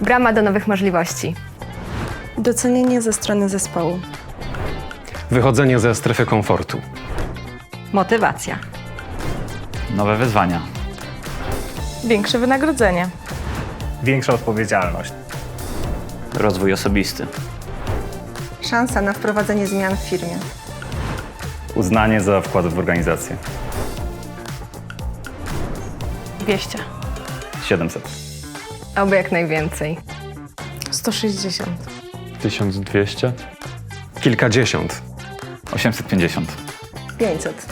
Brama do nowych możliwości. Docenienie ze strony zespołu. Wychodzenie ze strefy komfortu. Motywacja. Nowe wyzwania. Większe wynagrodzenie. Większa odpowiedzialność. Rozwój osobisty. Szansa na wprowadzenie zmian w firmie. Uznanie za wkład w organizację. 200. 700. Oby jak najwięcej. 160. 1200. Kilkadziesiąt. 850. 500.